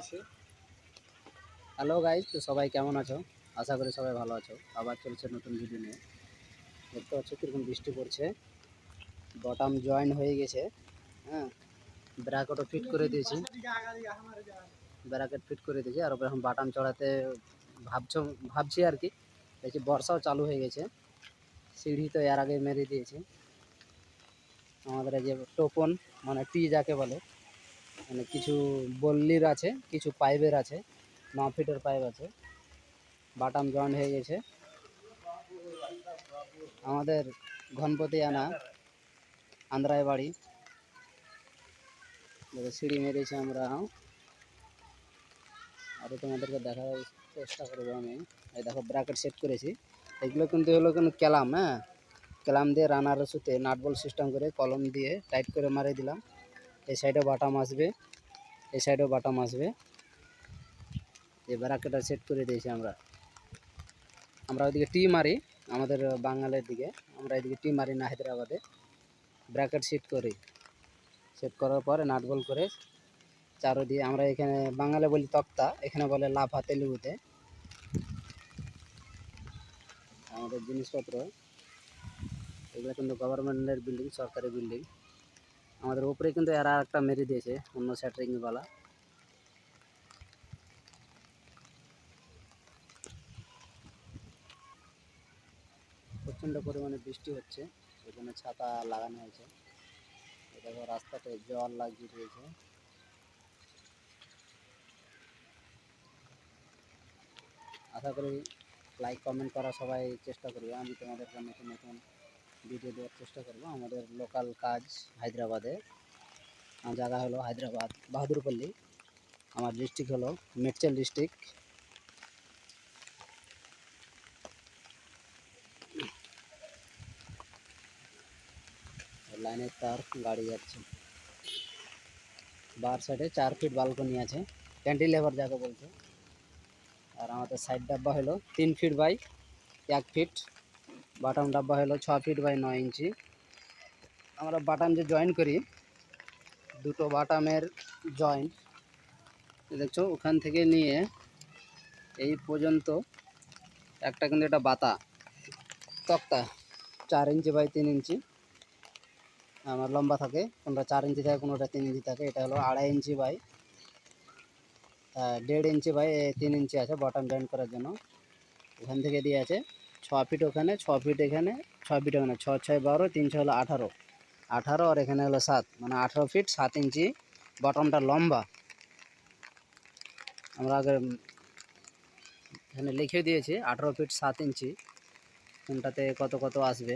আছে। Hello guys তো সবাই কেমন আছো? আশা করি সবাই ভালো আছো। আবার চলছে নতুন ভিডিও নিয়ে। দেখতে পাচ্ছ কীরকম বৃষ্টি পড়ছে। বটাম জয়েন হয়ে গেছে। হ্যাঁ ব্র্যাকেটও ফিট করে দিয়েছি। ব্র্যাকেট ফিট করে দিয়েছি। আর ওপরে এখন বাটাম চড়াতে ভাবছ, ভাবছি আর কি। দেখছি বর্ষাও চালু হয়ে গেছে। সিঁড়ি তো এর আগে মেরে দিয়েছি। আমাদের এই যে টোপন মানে টি যাকে বলে মানে কিছু বল্লির আছে, কিছু পাইপের আছে ন ফিটের পাইপ আছে, বাটাম জয়েন্ট হয়ে গেছে। আমাদের ঘনপতি আনা, আন্দ্রায় বাড়ি। সিঁড়ি মেরেছি আমরা। আরও তোমাদেরকে দেখার চেষ্টা করব আমি। এই দেখো ব্র্যাকেট সেট করেছি। এগুলো কিন্তু হলো কিন্তু ক্যালাম হ্যাঁ? ক্যালাম দিয়ে রানার সুতে নাটবল সিস্টেম করে কলম দিয়ে টাইট করে মারিয়ে দিলাম। এই সাইডেও বাটাম আসবে এই সাইডেও বাটাম আসবে যে ব্র্যাকেটটা সেট করে দিয়েছি আমরা। আমরা ওইদিকে টি মারি আমাদের বাঙালের দিকে, আমরা এদিকে টি মারি না হায়দ্রাবাদে। ব্র্যাকেট সেট করি। সেট করার পরে নাট বল করে চারো দিয়ে আমরা এখানে বাঙালি বলি তক্তা, এখানে বলে লাফা তেলুগুতে। আমাদের জিনিসপত্র এগুলো কিন্তু গভর্নমেন্টের বিল্ডিং সরকারি বিল্ডিং আমাদের উপরে কিন্তু এরা একটা মেরে দিয়েছে, অন্য স্যাটারিংওয়ালা প্রচণ্ড পরিমাণে বৃষ্টি হচ্ছে, এখানে ছাতা লাগানো হয়েছে। দেখো, রাস্তাতে জল লাগিয়ে রয়েছে আশা করি লাইক কমেন্ট করা সবাই চেষ্টা করবে। আমি তোমাদেরকে নতুন নতুন ভিডিও দেওয়ার চেষ্টা করব। আমাদের লোকাল কাজ হায়দ্রাবাদে। জায়গা হলো হায়দ্রাবাদ, বাহাদুরপল্লী। আমার ডিস্ট্রিক্ট হলো মেডচেল ডিস্ট্রিক্ট লাইনের তার গাড়ি যাচ্ছে। বার সাইডে চার ফিট বালকনি আছে। ক্যান্টিলেভার যাকে বলছে। আর আমাদের সাইড ডাব্বা হলো তিন ফিট বাই এক ফিট বাটাম ডাব্বা হলো ছ ফিট বাই নয় ইঞ্চি। আমরা বাটাম যে জয়েন করি, দুটো বাটামের জয়েন্ট দেখছ, ওখান থেকে নিয়ে এই পর্যন্ত একটা কিন্তু এটা বাতা, তক্তা, চার ইঞ্চি বাই তিন ইঞ্চি। আমার লম্বা থাকে, কোনটা চার ইঞ্চি থাকে, কোনোটা তিন ইঞ্চি থাকে, এটা হলো আড়াই ইঞ্চি বাই দেড় ইঞ্চি বাই তিন ইঞ্চি আছে বটম জয়েন করার জন্য। ওখান থেকে দিয়ে আছে। ফিট ওখানে ছ ফিট এখানে ছ ফিট ওখানে ছ ছয়, বারো, তিন, ছয় হলো আঠারো। আঠারো আর এখানে হলো সাত মানে আঠারো ফিট সাত ইঞ্চি বটমটা লম্বা। আমরা আগে এখানে লিখে দিয়েছি, আঠারো ফিট সাত ইঞ্চি। কোনটাতে কত কত আসবে?